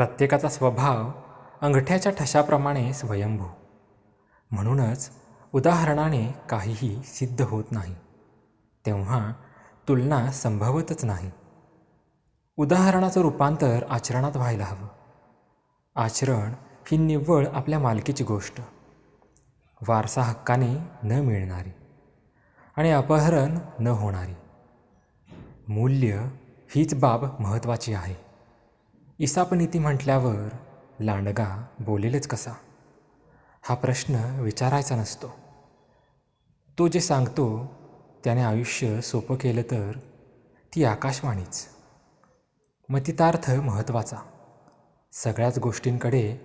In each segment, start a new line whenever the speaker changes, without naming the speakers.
प्रत्येकाचा स्वभाव अंगठ्याच्या ठशाप्रमाणे स्वयंभू. म्हणूनच उदाहरणाने काहीही सिद्ध होत नाही. तेव्हा तुलना संभवतच नाही. उदाहरणाचं रूपांतर आचरणात व्हायला हवं. आचरण ही निव्वळ आपल्या मालकीची गोष्ट. वारसा हक्काने न मिळणारी आणि अपहरण न होणारी. मूल्य हीच बाब महत्त्वाची आहे. इसापनीती म्हटल्यावर लांडगा बोलेलच कसा? हा प्रश्न विचारायचा नसतो. तो जे सांगतो त्याने आयुष्य सोपं केलं तर ती आकाशवाणीच. मतितार्थ महत्त्वाचा. सगळ्याच गोष्टींकडे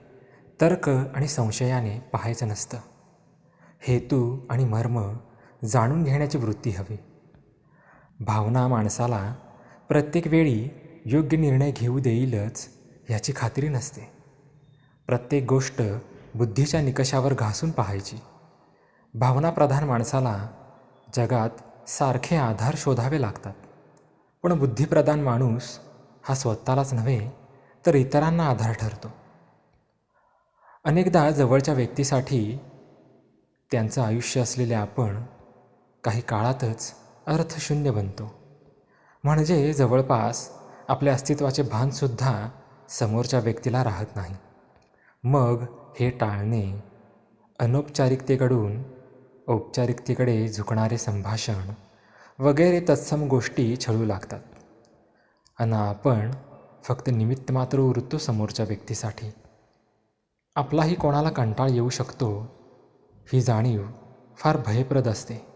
तर्क आणि संशयाने पाहायचं नसतं. हेतू आणि मर्म जाणून घेण्याची वृत्ती हवी. भावना माणसाला प्रत्येक वेळी योग्य निर्णय घेऊ देईलच ह्याची खात्री नसते. प्रत्येक गोष्ट बुद्धीच्या निकषावर घासून पाहायची. भावनाप्रधान माणसाला जगात सारखे आधार शोधावे लागतात. पण बुद्धिप्रधान माणूस हा स्वतःलाच नव्हे तर इतरांना आधार ठरतो. अनेकदा जवळच्या व्यक्तीसाठी त्यांचं आयुष्य असलेले आपण काही काळातच अर्थशून्य बनतो. म्हणजे जवळपास आपल्या अस्तित्वाचे भानसुद्धा समोरच्या व्यक्तीला राहत नाही. मग हे टाळणे अनौपचारिकतेकडून औपचारिकतेकडे झुकणारे संभाषण वगैरे तत्सम गोष्टी छळू लागतात. आणि आपण फक्त निमित्त मात्र उरतो समोरच्या व्यक्तीसाठी. आपलाही कोणाला कंटाळ येऊ शकतो ही जाणीव फार भयप्रद असते.